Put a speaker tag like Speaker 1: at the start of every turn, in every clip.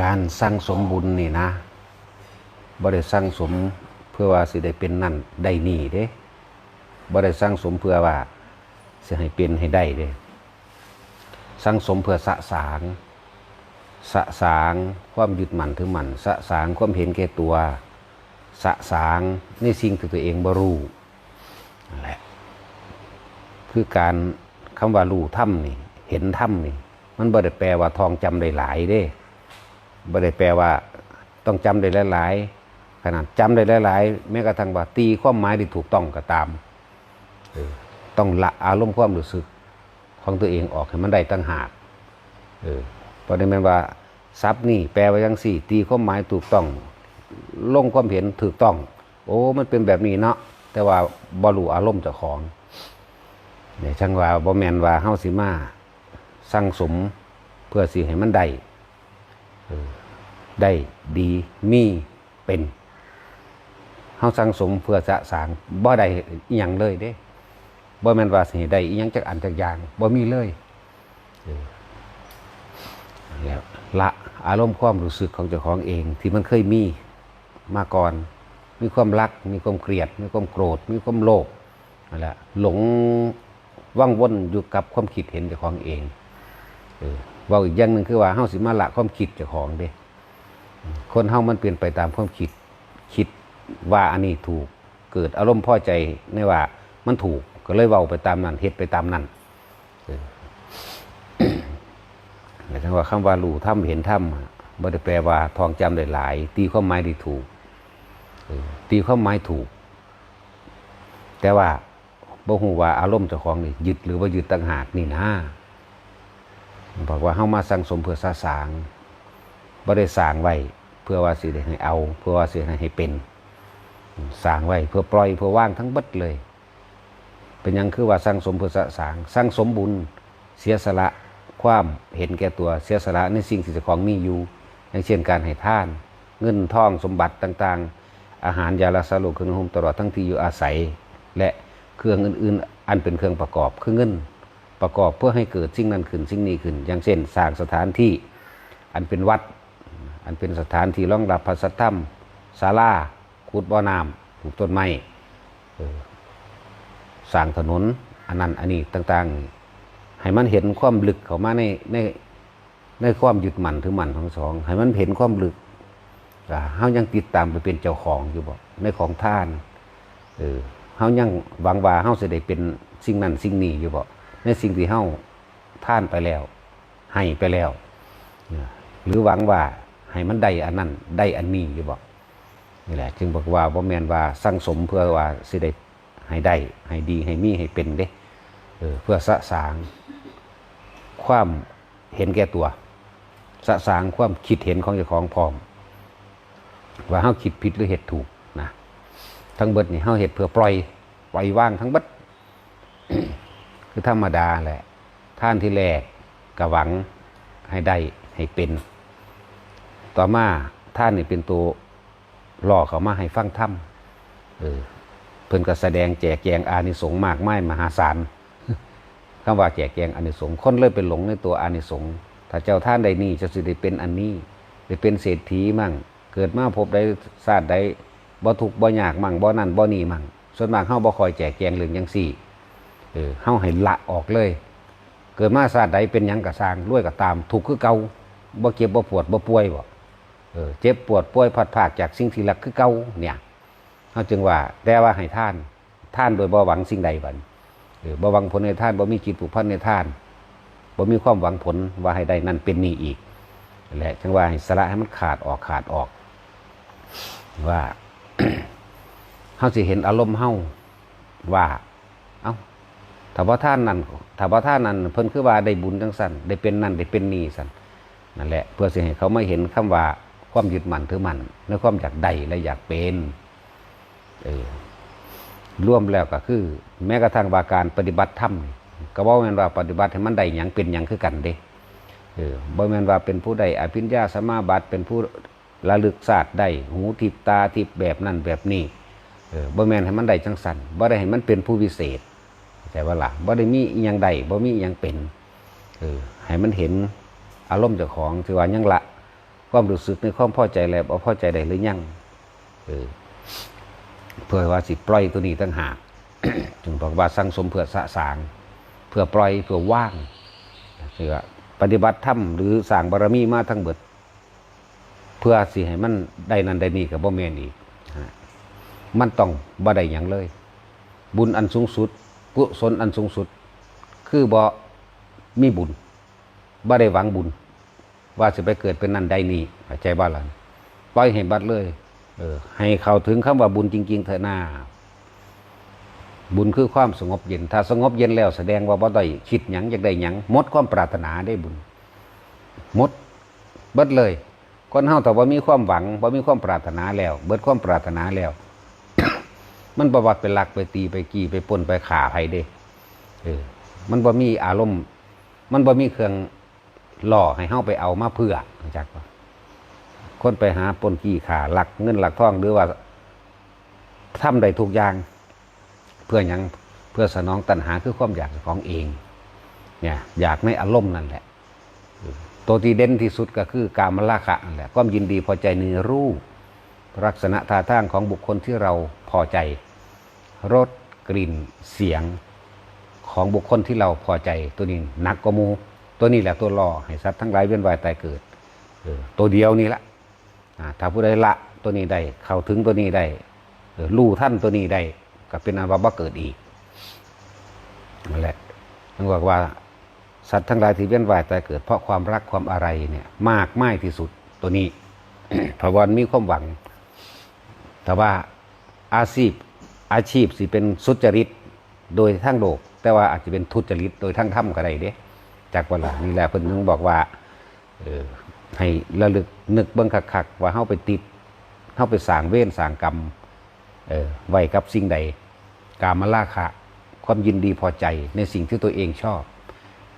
Speaker 1: การสร้างสมบุญนี่นะบ่ได้สร้างสมเพื่อว่าสิได้เป็นนั่นได้นี่เด้บ่ได้สร้างสมเพื่อว่าสิให้เป็นให้ได้เด้สร้างสมเพื่อสะสางสะสางความยึดมั่นถือมั่นสะสางความเห็นแก่ตัว สะสางในสิ่งที่ตัวเองบ่รู้นั่นแหละคือการคำว่ารู้ถ้ำนี่ เห็นถ้ำนี่ มันบ่ได้แปลว่าทองจำได้หลายเด้ บ่ได้แปลว่า ต้องจำได้หลายๆขนาดจำได้หลายๆแม้กระทั่งว่าตีความหมายที่ถูกต้องก็ตามต้องละอารมณ์ความรู้สึกของตัวเองออกให้มันได้ตั้งหากเออเพราะนั้นแม่นว่าทรัพย์นี่แปลว่าจังสี่ ตีความหมายถูกต้องลงความเห็นถูกต้อง โอ้มันเป็นแบบนี้เนาะแต่ว่าบรูอารมณ์เจ้าของเนี่ยช่างว่าบ่แมนว่าเฮาสิมาสร้างสมเพื่อสิให้มันได้ ได้ดีมีเป็นเฮาสร้างสมเพื่อสะสางบ่ได้อีหยังเลยเด้บ่แม่นว่าสิได้อีหยังจักอันจักอย่างบ่มีเลยแล้วละอารมณ์ความรู้สึกของเจ้าของเอง ที่มันเคยมีมาก่อน มีความรัก มีความเกลียด มีความโกรธ มีความโลภนั่นแหละหลงว่างวนอยู่กับความคิดเห็นเจ้าของเองเออ ว่าอีกอย่างหนึ่งคือว่าเฮาสิมาละความคิดเจ้าของเด้ คนเฮามันเปลี่ยนไปตามความคิด คิดว่าอันนี้ถูก เกิดอารมณ์พอใจในว่ามันถูกก็เลยเว้าไปตามนั้นเฮ็ดไปตามนั้นแต่ถ้าว่าคำว่ารู้ถ้ำเห็นถ้ำอะบ่ได้แปลว่าทองจำได้หลาย ตีความหมายได้ถูกตีความหมายถูก แต่ว่าบ่ฮู้ว่าอารมณ์เจ้าของนี่ยึดหรือว่ายึดต่างหากนี่นะ บอกว่าเฮามาสั่งสมเพื่อสะสางบ่ได้สร้างไว้เพื่อว่าสิได้ให้เอา เพื่อว่าสิให้ให้เป็นสร้างไว้เพื่อปล่อยเพื่อว่างทั้งบิดเลย เป็นยังคือว่าสร้างสมเพื่อสะสางสร้างสมบุญเสียสละความเห็นแก่ตัวเสียสละในสิ่งที่เจ้าของมีอยู่ อย่างเช่นการให้ท่าน เงินทองสมบัติต่างๆ อาหารยาละสาโลเครื่องนุ่มตลอดทั้งที่อยู่อาศัย และเครื่องอื่นๆ อันเป็นเครื่องประกอบคือเงิน ประกอบเพื่อให้เกิดสิ่งนั้นขึ้นสิ่งนี้ขึ้น อย่างเช่นสร้างสถานที่อันเป็นวัด อันเป็นสถานที่รองรับพระสัทธรรมศาลาขุดบ่อน้ำปลูกต้นไม้สร้างถนนอันนั้นอันนี้ต่างๆ ให้มันเห็นความลึกเข้ามาในในในความหยึดมั่นถือมั่นทั้งสอง ให้มันเห็นความลึกเฮายังติดตามไปเป็นเจ้าของอยู่บ่ในของท่านเออเฮายังหวังว่าเฮาสิได้เป็นสิ่งนั้นสิ่งนี้อยู่บ่ ในสิ่งที่เฮาท่านไปแล้ว ให้ไปแล้ว หรือหวังว่าให้มันได้อันนั้นได้อันนี้อยู่บอกนี่แหละ จึงบอกว่าบ่แมนว่าสร้างสมเพื่อว่าสิได้ให้ได้ ให้ดีให้มีให้เป็นเด้เออเพื่อสะสาง ความเห็นแก่ตัว สะสางความคิดเห็นของเจ้าของพร้อม ว่าเฮาคิดผิดหรือเหตุถูกนะทั้งเบิดนี่เฮาเหตุเพื่อปล่อยปล่อยว่างทั้งเบิด คือธรรมดาแหละ ท่านที่แรกกระหวังให้ได้ให้เป็น ต่อมาท่านนี่เป็นตัวหล่อเขามาให้ฟังธรรมเออเพิ่นก็แสดงแจกแจงอานิสงส์มากมายมหาศาลคำว่าแจกแจงอานิสงส์คนเลยเป็นหลงในตัวอานิสงส์ถ้าเจ้าท่านใดนี่จะสิได้เป็นอันนี้ได้เป็นเศรษฐีมั่ง เกิดมาพบได้ศาสตร์ใดบ่ทุกบ่ยากมั่งบ่นั่นบ่นี่มั่งส่วนมากเฮาบ่คอยแจกแจงเรื่องจังซี่ เออเฮาให้ละออกเลย เกิดมาศาสตร์ใดเป็นยังกระสางรวยก็ตามทุกข์คือเก่าบ่เจ็บบ่ปวดบ่ป่วยบ่เออเจ็บปวดป่วยพัดผากจากสิ่งที่รักคือเก่าเนี่ยเฮาจึงว่าแต่ว่าให้ท่าน ท่านโดยบ่หวังสิ่งใดบัดเออบ่หวังผลในท่านบ่มีจิตผูกพันในท่านบ่มีความหวังผลว่าให้ได้นั่นเป็นนี่อีกแหละจังว่าให้สละให้มันขาดออกขาดออก ว่าเฮาสิเห็นอารมณ์เฮาว่า เอ้า ถ้าว่าท่านนั่นถ้าว่าท่านนั่นเพิ่นคือว่าได้บุญจังสั่นได้เป็นนั่นได้เป็นนี่สั่นนั่นแหละ เพื่อสิให้เขาไม่เห็นคำว่าความยึดมั่นถือมั่นในความอยากได้และอยากเป็นเออร่วมแล้วก็คือ แม้กระทั่งว่าการปฏิบัติธรรมนี่ก็บ่แม่นว่าปฏิบัติให้มันได้หยังเป็นหยังคือกันเด้เออบ่แม่นว่าเป็นผู้ใดอภิญญาสมาบัติเป็นผู้ระลึกศาสตร์ได้หูทิพตาทิพแบบนั้นแบบนี้เออบ่แม่นให้มันได้จังสันบ่ได้ให้มันเป็นผู้วิเศษ แต่ว่าล่ะบ่ได้มีอีหยังใดบ่มีอีหยังเป็นเออให้มันเห็นอารมณ์เจ้าของถือว่ายังละ ความรู้สึกในความพอใจแล้วบ่พอใจได้หรือยังเออเพื่อว่าสิปล่อยตัวนี้ตั้งหากจึงบอกว่าสร้างสมเพื่อสะสาง เพื่อปล่อยเพื่อว่างเพื่อปฏิบัติธรรมหรือสร้างบารมีมาทั้งเบิด เพื่อสิให้มันได้นั่นได้นี่กับบ่แมนอีกมันต้องบ่ได้หยังเลย บุญอันสูงสุด กุศลอันสูงสุด คือบ่มีบุญบ่ได้หวังบุญ ว่าจะไปเกิดเป็นนั่นได้นี่ใจบ้านหล่ะปล่อยให้บัดเลย เออ ให้เข้าถึงคำว่าบุญจริง ๆ เถอะหน้าบุญคือความสงบเย็น ถ้าสงบเย็นแล้วแสดงว่าบ่ได้คิดหยังอยากได้หยังหมดความปรารถนาได้บุญหมดเบิดเลยคนเฮาแต่ว่ามีความหวังว่ามีความปรารถนาแล้ว เบิดความปรารถนาแล้ว มันบ่ว่าไปลักไปตีไปกี้ไปป้นไปข่าไผเด้เออ มันบ่มีอารมณ์ มันบ่มีเครื่องหล่อให้เฮาไปเอามาเพื่อจักปะคนไปหาป้นกี้ข่าหลักเงินหลักทองหรือว่าทำได้ทุกอย่าง เพื่อยังเพื่อสนองตัณหาคือความอยากของเอง เนี่ย อยากในอารมณ์นั่นแหละตัวที่เด่นที่สุดก็คือกามราคะนั่นแหละความยินดีพอใจในรูป ลักษณะท่าทางของบุคคลที่เราพอใจ รสกลิ่นเสียงของบุคคลที่เราพอใจ ตัวนี้หนักกว่ามูตัวนี้แหละตัวรอให้สัตว์ทั้งหลายเวียนว่ายตายเกิดตัวเดียวนี่ละถ้าผู้ใดละตัวนี้ได้เข้าถึงตัวนี้ได้เออรู้ท่านตัวนี้ได้ก็เป็นอันว่าบ่เกิดอีกนั่นแหละต้องบอกว่าสัตว์ทั้งหลายที่เวียนว่ายตายเกิด เพราะความรักความอะไรเนี่ยมากไม่ที่สุดตัวนี้พระวันมีความหวัง แต่ว่าอาชีพอาชีพสิเป็นสุจริตโดยทั้งโลก แต่ว่าอาจจะเป็นทุจริตโดยทั้งถ้ำก็ได้เด้จากเวลานี่แหละเพิ่นถึงบอกว่าเออให้ระลึกนึกเบิ่งคักๆว่าเฮาไปติดเฮาไปสร้างเวรสร้างกรรมเออไว้กับสิ่งใด กามราคะความยินดีพอใจในสิ่งที่ตัวเองชอบ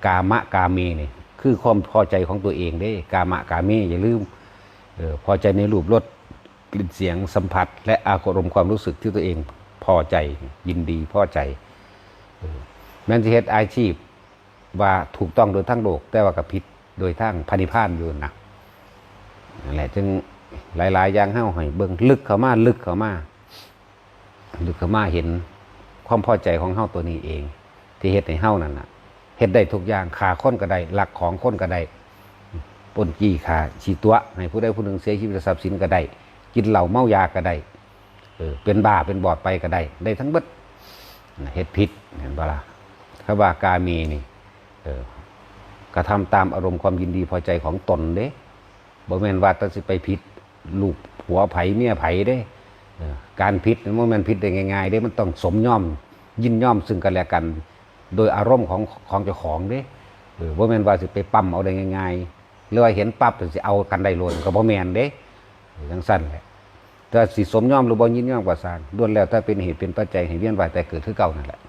Speaker 1: กามะกาเมเนี่ยคือความพอใจของตัวเองเด้ กามะกาเมอย่าลืมเออพอใจในรูปรส กลิ่นเสียงสัมผัส และอารมณ์ความรู้สึกที่ตัวเองพอใจยินดีพอใจแม้จะเฮ็ดอาชีพว่าถูกต้องโดยทั้งโลก แต่ว่ากับผิดโดยทั้งพันิพานอยู่นะนั่นแหละจึงหลาย ๆ อย่างเฮ้าให้เบิ่งลึกเข้ามาลึกเข้ามาลึกเข้ามาเห็นความพอใจของเฮ้าตัวนี้เอง ที่เฮ็ดให้เฮ้านั่นน่ะเฮ็ดได้ทุกอย่างขาค้นก็ได้หลักของค้นก็ได้ปนจี้ขาชีตัวให้ผู้ใดผู้หนึ่งเสียชีวิตทรัพย์สินก็ได้ กินเหล้าเมายาก็ได้เออเป็นบ้าเป็นบอดไปก็ได้ ได้ทั้งเบิดเฮ็ดผิดเห็นปะล่ะถ้าว่ากามีนี่เออกระทำตามอารมณ์ความยินดีพอใจของตนเด้บ่แม่นว่าตัสิไปผิดลูกผัวไผเมียไผเด้อการผิดมันบ่แม่นผิดได้ง่ายๆเด้มันต้องสมย่อมยินย่อมซึ่งกันและกัน โดยอารมณ์ของของเจ้าของเด้เออบ่แม่นว่าสิไปปั๊มเอาได้ง่ายๆหรือว่าเห็นปั๊บถึงสิเอากันได้โลดก็บ่แม่นเด้ จังซั่นแหละถ้าสิสมยอมหรือบ่ยินยอมกว่าสางล้วนแล้วถ้าเป็นเหตุเป็นปัจจัยให้เวียนว่ายแต่เกิดคือเก่านั่นแหละ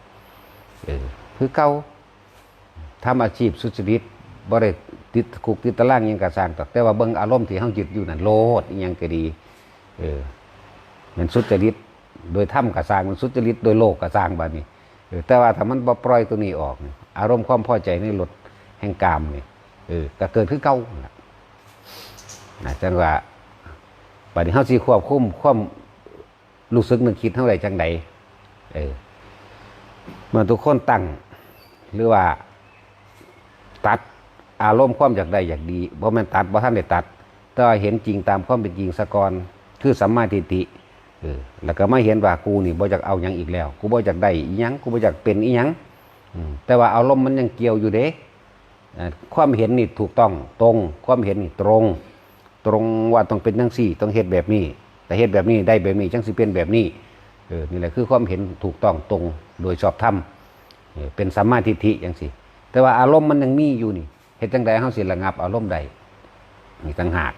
Speaker 1: เออคือเก่าทำอาชีพสุจริตบ่ได้ติดคุกติดตารางยังกะสางตอแต่ว่าเบิ่งอารมณ์ที่เฮายึดอยู่นั่นโลดยังก็ดี เออมันสุจริตโดยถ้ำกะสางมันสุจริตโดยโลกกะสางบัดนี้แต่ว่าถ้ามันบ่ปล่อยตัวนี้ออก อารมณ์ความพอใจในรถแห่งกามนี่เออก็เกิดคือเก่านะจังว่า บัดนี้เฮาสิควบคุมความรู้สึกนึกคิดเท่าไรจังใดเออเมื่อทุกคนตั้งหรือว่า ตัดอารมณ์ความอยากได้อยากดีบ่แม่นตัดบ่ท่านได้ตัดแต่เห็นจริงตามความเป็นจริงสะกอนคือสัมมาทิฏฐิเออแล้วก็ไม่เห็นว่ากูนี่บ่อยากเอาหยังอีกแล้ว กูบ่อยากได้อีหยังกูบ่อยากเป็นอีหยังอืมแต่ว่าอารมณ์มันยังเกี่ยวอยู่เด้อความเห็นนี่ถูกต้องตรง ความเห็นนี่ตรง ตรงว่าต้องเป็นจังซี่ ต้องเฮ็ดแบบนี้ แต่เฮ็ดแบบนี้ได้แบบนี้จังสิเป็นแบบนี้เออนี่แหละคือความเห็นถูกต้องตรงโดยชอบธรรมเป็นสัมมาทิฏฐิจังซี่ แต่ว่าอารมณ์มันยังมีอยู่นี่เฮ็ดจังใดเฮาสิระงับอารมณ์ใดนี่ต่างหาก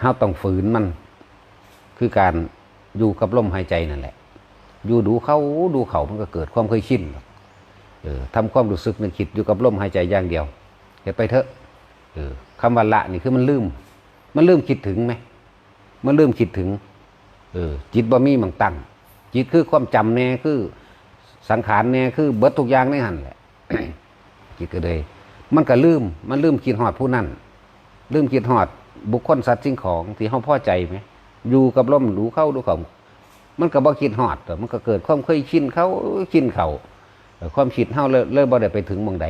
Speaker 1: เฮาต้องฝืนมัน คือการอยู่กับลมหายใจนั่นแหละ อยู่ดูเข้าดูเขามันก็เกิดความเคยชินเออทำความรู้สึกนึกคิดอยู่กับลมหายใจอย่างเดียวเฮ็ดไปเถอะเออคำว่าละนี่คือมันลืม มันเริ่มคิดถึงไหมมันเริ่มคิดถึง เออ จิตบ่มีมังตั้งจิตคือความจำแน่คือสังขารแน่คือเบิดทุกอย่างในหันแหละจิตก็เลย มันก็ลืม มันลืมคิดหอดผู้นั้นลืมคิดหอด บุคคลสัตว์สิ่งของที่เฮาพอใจไหมอยู่กับลมดูเข้าดูเขามันก็บ่คิดฮอดเด้อมันก็เกิดความเคยชินเขาชินเขาความคิดเฮาเลยเลยบ่ได้ไปถึงหม่องใด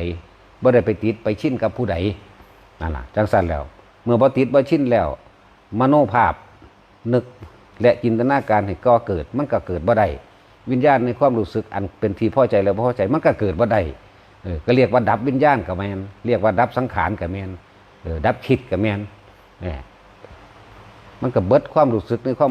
Speaker 1: บ่ได้ไปติดไปชินกับผู้ใดนั่นล่ะจังซั่นแล้ว มื่อบ่ติดบ่ชินแล้ว มโนภาพนึกและจินตนาการให้ก่อเกิด มันก็เกิดบ่ได้วิญญาณในความรู้สึกอันเป็นที่พอใจแล้วพอใจมันก็เกิดบ่ได้เออก็เรียกว่าดับวิญญาณกับแมนเรียกว่าดับสังขารกับแมนเออดับคิดกับแมนเนี่ยมันก็เบิดความรู้สึกในความ